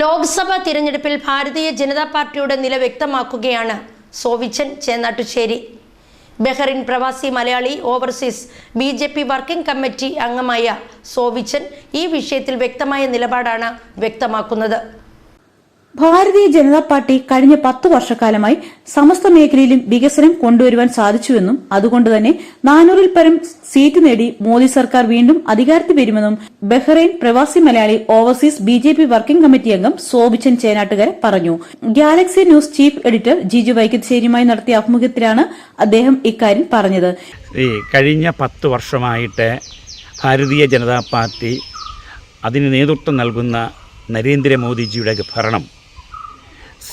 ലോക്സഭാ തിരഞ്ഞെടുപ്പിൽ ഭാരതീയ ജനതാ പാർട്ടിയുടെ നില വ്യക്തമാക്കുകയാണ്. സോവിച്ചൻ ചേന്നാട്ടുശ്ശേരി. ബഹ്റിൻ പ്രവാസി Malayali overseas B J P working committee അംഗമായ സോവിച്ചൻ ഈ വിഷയത്തിൽ വ്യക്തമായ നിലപാടാണ് വ്യക്തമാക്കുന്നത്. ഭാരതീയ ജനതാ പാർട്ടി കഴിഞ്ഞ പത്ത് വർഷക്കാലമായി സമസ്ത മേഖലയിലും വികസനം കൊണ്ടുവരുവാൻ സാധിച്ചുവെന്നും അതുകൊണ്ട് തന്നെ നാനൂറിൽ പരം സീറ്റ് നേടി മോദി സർക്കാർ വീണ്ടും അധികാരത്തിൽ വരുമെന്നും ബഹ്റൈൻ പ്രവാസി Malayali overseas B J P working committee അംഗം സോബിച്ചൻ ചേനാട്ടുകര പറഞ്ഞു. Galaxy News chief editor Jiju വൈക്കത്തേരിയുമായി നടത്തിയ അഭിമുഖത്തിലാണ് അദ്ദേഹം ഇക്കാര്യം പറഞ്ഞത്. കഴിഞ്ഞ പത്ത് വർഷമായിട്ട് ഭാരതീയ ജനതാ പാർട്ടി അതിന് നേതൃത്വം നൽകുന്ന നരേന്ദ്രമോദിജിയുടെ ഭരണം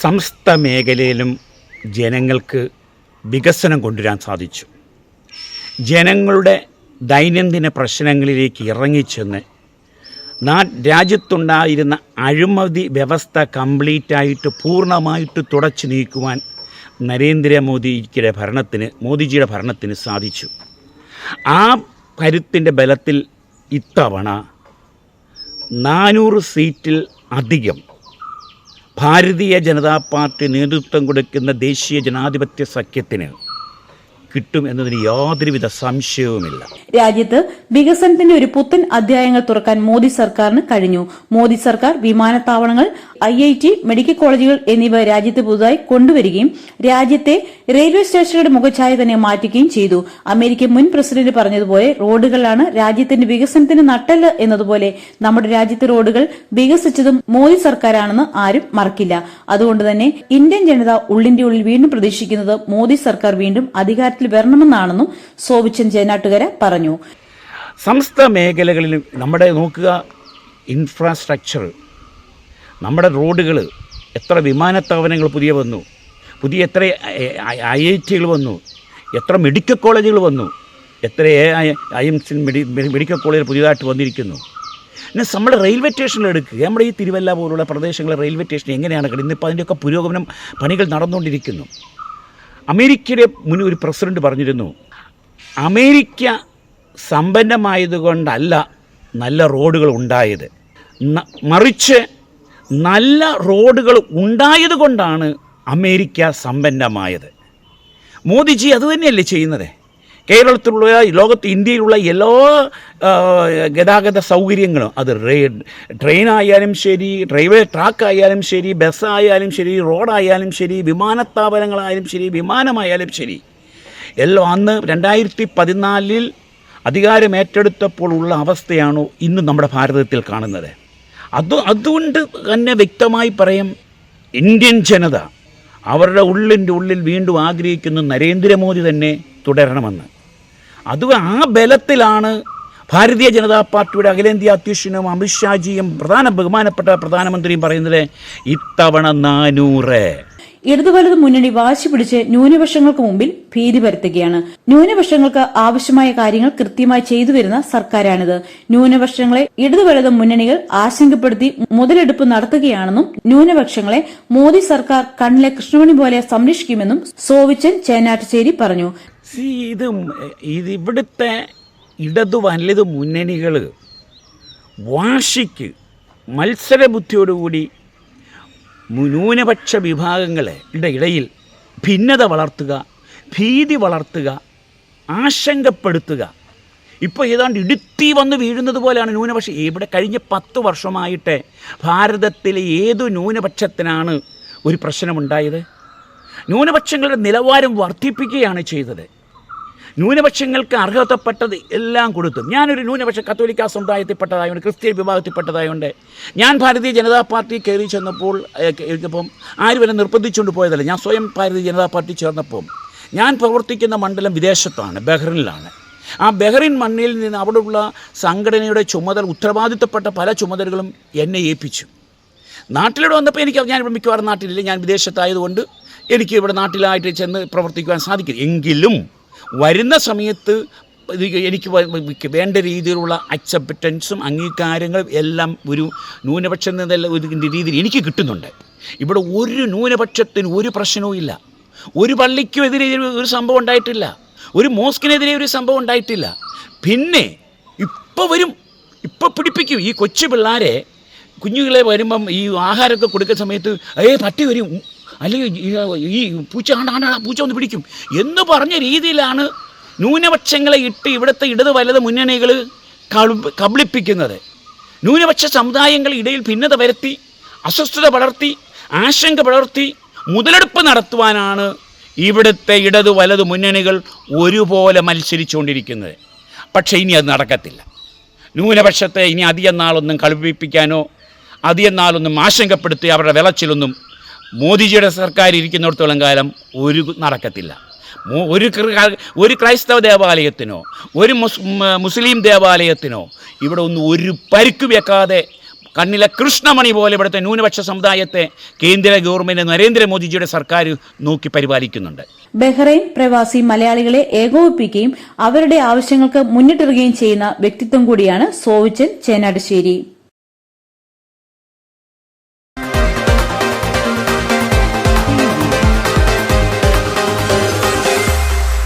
സമസ്ത മേഖലയിലും ജനങ്ങൾക്ക് വികസനം കൊണ്ടുവരാൻ സാധിച്ചു. ജനങ്ങളുടെ ദൈനംദിന പ്രശ്നങ്ങളിലേക്ക് ഇറങ്ങിച്ചെന്ന് നാ രാജ്യത്തുണ്ടായിരുന്ന അഴിമതി വ്യവസ്ഥ കംപ്ലീറ്റായിട്ട് പൂർണമായിട്ട് തുടച്ചു നീക്കുവാൻ നരേന്ദ്രമോദിയുടെ ഭരണത്തിന് മോദിജിയുടെ ഭരണത്തിന് സാധിച്ചു. ആ കരുത്തിന്റെ ബലത്തിൽ ഇത്തവണ നാനൂറ് സീറ്റിൽ അധികം ഭാരതീയ ജനതാ പാർട്ടി നേതൃത്വം കൊടുക്കുന്ന ദേശീയ ജനാധിപത്യ സഖ്യത്തിന് കിട്ടും എന്നതിന് യാതൊരുവിധ സംശയവുമില്ല. രാജ്യത്ത് വികസനത്തിന്റെ ഒരു പുത്തൻ അധ്യായങ്ങൾ തുറക്കാൻ മോദി സർക്കാരിന് കഴിഞ്ഞു. മോദി സർക്കാർ വിമാനത്താവളങ്ങൾ ഐ ഐ ടി മെഡിക്കൽ കോളേജുകൾ എന്നിവ രാജ്യത്ത് പുതുതായി കൊണ്ടുവരികയും രാജ്യത്തെ റെയിൽവേ സ്റ്റേഷനുകളുടെ മുഖഛായ തന്നെ മാറ്റുകയും ചെയ്തു. അമേരിക്കൻ മുൻ പ്രസിഡന്റ് പറഞ്ഞതുപോലെ റോഡുകളാണ് രാജ്യത്തിന്റെ വികസനത്തിന് നട്ടൽ എന്നതുപോലെ നമ്മുടെ രാജ്യത്തെ റോഡുകൾ വികസിച്ചതും മോദി സർക്കാരാണെന്ന് ആരും മറക്കില്ല. അതുകൊണ്ട് തന്നെ ഇന്ത്യൻ ജനത ഉള്ളിന്റെ ഉള്ളിൽ വീണ്ടും പ്രതീക്ഷിക്കുന്നത് മോദി സർക്കാർ വീണ്ടും അധികാരത്തിൽ വരണമെന്നാണെന്നും സോവിച്ചൻ ചേനാട്ടുകര പറഞ്ഞു. സമസ്ത മേഖലകളിലും നമ്മുടെ നോക്കുക ഇൻഫ്രാസ്ട്രക്ചർ നമ്മുടെ റോഡുകൾ എത്ര വിമാനത്താവനങ്ങൾ പുതിയ വന്നു പുതിയ എത്ര ഐ ഐ ടികൾ വന്നു എത്ര മെഡിക്കൽ കോളേജുകൾ വന്നു എത്ര A I M C medi medical college പുതിയതായിട്ട് വന്നിരിക്കുന്നു പിന്നെ നമ്മുടെ റെയിൽവേ സ്റ്റേഷനിൽ എടുക്കുക നമ്മുടെ ഈ തിരുവല്ല പോലുള്ള പ്രദേശങ്ങളിലെ റെയിൽവേ സ്റ്റേഷൻ എങ്ങനെയാണ് കിടക്കുന്നത് ഇപ്പോൾ അതിന്റെയൊക്കെ പുരോഗമനം പണികൾ നടന്നുകൊണ്ടിരിക്കുന്നു അമേരിക്കയുടെ മുൻ ഒരു പ്രസിഡന്റ് പറഞ്ഞിരുന്നു അമേരിക്ക സമ്പന്നമായതുകൊണ്ടല്ല നല്ല റോഡുകൾ ഉണ്ടായത് മറിച്ച് നല്ല റോഡുകൾ ഉണ്ടായത് കൊണ്ടാണ് അമേരിക്ക സമ്പന്നമായത്. മോദിജി അതുതന്നെയല്ലേ ചെയ്യുന്നത്? കേരളത്തിലുള്ള ലോകത്ത് ഇന്ത്യയിലുള്ള എല്ലാ ഗതാഗത സൗകര്യങ്ങളും അത് റേ ട്രെയിനായാലും ശരി റെയിൽവേ ട്രാക്കായാലും ശരി ബസ്സായാലും ശരി റോഡായാലും ശരി വിമാനത്താവളങ്ങളായാലും ശരി വിമാനമായാലും ശരി. എല്ലാം അന്ന് രണ്ടായിരത്തി പതിനാലിൽ അധികാരം ഏറ്റെടുത്തപ്പോൾ ഉള്ള അവസ്ഥയാണോ ഇന്ന് നമ്മുടെ ഭാരതത്തിൽ കാണുന്നത്? അത് അതുകൊണ്ട് തന്നെ വ്യക്തമായി പറയും ഇന്ത്യൻ ജനത അവരുടെ ഉള്ളിന്റെ ഉള്ളിൽ വീണ്ടും ആഗ്രഹിക്കുന്ന നരേന്ദ്രമോദി തന്നെ തുടരണമെന്ന്. അത് ആ ബലത്തിലാണ് ഭാരതീയ ജനതാ പാർട്ടിയുടെ അഖിലേന്ത്യാ അധ്യക്ഷനും അമിത്ഷാജിയും പ്രധാന ബഹുമാനപ്പെട്ട പ്രധാനമന്ത്രിയും പറയുന്നത് ഇത്തവണ നാനൂറ്. ഇടതു വലത് മുന്നണി വാശി പിടിച്ച് ന്യൂനപക്ഷങ്ങൾക്ക് മുമ്പിൽ ഭീതി പരത്തുകയാണ്. ന്യൂനപക്ഷങ്ങൾക്ക് ആവശ്യമായ കാര്യങ്ങൾ കൃത്യമായി ചെയ്തു വരുന്ന സർക്കാരാണിത്. ന്യൂനപക്ഷങ്ങളെ ഇടതു മുന്നണികൾ ആശങ്കപ്പെടുത്തി മുതലെടുപ്പ് നടത്തുകയാണെന്നും ന്യൂനപക്ഷങ്ങളെ മോദി സർക്കാർ കണ്ണിലെ കൃഷ്ണമണി പോലെ സംരക്ഷിക്കുമെന്നും സോവിച്ചൻ ചേനാട്ടുശ്ശേരി പറഞ്ഞു. ഇത് ഇവിടുത്തെ ഇടതു വലത് മുന്നണികൾ വാശിക്ക് മത്സരബുദ്ധിയോടുകൂടി ന്യൂനപക്ഷ വിഭാഗങ്ങളുടെ ഇടയിൽ ഭിന്നത വളർത്തുക ഭീതി വളർത്തുക ആശങ്കപ്പെടുത്തുക. ഇപ്പോൾ ഏതാണ്ട് ഇടുത്തി വന്ന് വീഴുന്നത് പോലെയാണ് ന്യൂനപക്ഷം. ഇവിടെ കഴിഞ്ഞ പത്ത് വർഷമായിട്ട് ഭാരതത്തിലെ ഏതു ന്യൂനപക്ഷത്തിനാണ് ഒരു പ്രശ്നമുണ്ടായത്? ന്യൂനപക്ഷങ്ങളുടെ നിലവാരം വർദ്ധിപ്പിക്കുകയാണ് ചെയ്തത്. ന്യൂനപക്ഷങ്ങൾക്ക് അർഹതപ്പെട്ടത് എല്ലാം കൊടുത്തു. ഞാനൊരു ന്യൂനപക്ഷ കത്തോലിക്ക സമുദായത്തിൽപ്പെട്ടതായുണ്ട് ക്രിസ്ത്യൻ വിഭാഗത്തിൽപ്പെട്ടതായുണ്ട്. ഞാൻ ഭാരതീയ ജനതാ പാർട്ടി കയറി ചെന്നപ്പോൾ ഇപ്പം ആരും എന്നെ നിർബന്ധിച്ചുകൊണ്ട് പോയതല്ല ഞാൻ സ്വയം ഭാരതീയ ജനതാ പാർട്ടി ചേർന്നപ്പോൾ ഞാൻ പ്രവർത്തിക്കുന്ന മണ്ഡലം വിദേശത്താണ് ബഹ്റിനിലാണ്. ആ ബഹ്റിൻ മണ്ണിൽ നിന്ന് അവിടെയുള്ള സംഘടനയുടെ ചുമതല ഉത്തരവാദിത്തപ്പെട്ട പല ചുമതലകളും എന്നെ ഏൽപ്പിച്ചു. നാട്ടിലൂടെ വന്നപ്പോൾ എനിക്ക് ഞാൻ ഇവിടെ മിക്കവാറും നാട്ടിലില്ല ഞാൻ വിദേശത്തായതുകൊണ്ട് എനിക്ക് ഇവിടെ നാട്ടിലായിട്ട് ചെന്ന് പ്രവർത്തിക്കുവാൻ സാധിക്കും എങ്കിലും വരുന്ന സമയത്ത് എനിക്ക് വേണ്ട രീതിയിലുള്ള അക്സെപ്റ്റൻസും അംഗീകാരങ്ങളും എല്ലാം ഒരു ന്യൂനപക്ഷം എന്നുള്ള ഒരു രീതിയിൽ എനിക്ക് കിട്ടുന്നുണ്ട്. ഇവിടെ ഒരു ന്യൂനപക്ഷത്തിന് ഒരു പ്രശ്നവും ഇല്ല. ഒരു പള്ളിക്കും എതിരെ ഒരു സംഭവം ഉണ്ടായിട്ടില്ല. ഒരു മോസ്കിനെതിരെ ഒരു സംഭവം ഉണ്ടായിട്ടില്ല. പിന്നെ ഇപ്പോൾ വരും ഇപ്പോൾ പിടിപ്പിക്കും. ഈ കൊച്ചു പിള്ളേരെ കുഞ്ഞുങ്ങളെ വരുമ്പം ഈ ആഹാരമൊക്കെ കൊടുക്കുന്ന സമയത്ത് ഏ പട്ടി വരും അല്ലെങ്കിൽ ഈ- പൂച്ച ആണ്ടാണ്ടാ പൂച്ച ഒന്ന് പിടിക്കും. എന്ന് പറഞ്ഞ രീതിയിലാണ് ന്യൂനപക്ഷങ്ങളെ ഇട്ട് ഇവിടുത്തെ ഇടത് വലത് മുന്നണികൾ കബളിപ്പിക്കുന്നത്. ന്യൂനപക്ഷ സമുദായങ്ങളുടെ ഇടയിൽ ഭിന്നത വരുത്തി അസ്വസ്ഥത വളർത്തി ആശങ്ക വളർത്തി മുതലെടുപ്പ് നടത്തുവാനാണ് ഇവിടുത്തെ ഇടത് വലത് മുന്നണികൾ ഒരുപോലെ മത്സരിച്ചുകൊണ്ടിരിക്കുന്നത്. പക്ഷേ ഇനി അത് നടക്കത്തില്ല. ന്യൂനപക്ഷത്തെ ഇനി അധികം നാളൊന്നും കളിപ്പിക്കാനോ ആശങ്കപ്പെടുത്തി അവരുടെ വിളച്ചിലൊന്നും മോദിജിയുടെ സർക്കാർ ഇരിക്കുന്നിടത്തോളം കാലം ഒരു നടക്കത്തില്ല. ഒരു ഒരു ക്രൈസ്തവ ദേവാലയത്തിനോ ഒരു മുസ്ലിം ദേവാലയത്തിനോ ഇവിടെ ഒന്നും ഒരു പരിക്ക് വെക്കാതെ കണ്ണിലെ കൃഷ്ണമണി പോലെ ഇവിടുത്തെ ന്യൂനപക്ഷ സമുദായത്തെ കേന്ദ്ര ഗവൺമെന്റ് നരേന്ദ്രമോദിജിയുടെ സർക്കാർ നോക്കി പരിപാലിക്കുന്നുണ്ട്. ബഹ്റൈൻ പ്രവാസി മലയാളികളെ ഏകോപിപ്പിക്കുകയും അവരുടെ ആവശ്യങ്ങൾക്ക് മുന്നിട്ടിറുകയും ചെയ്യുന്ന വ്യക്തിത്വം കൂടിയാണ് സോവിച്ചൻ ചേനാട്ടുശ്ശേരി.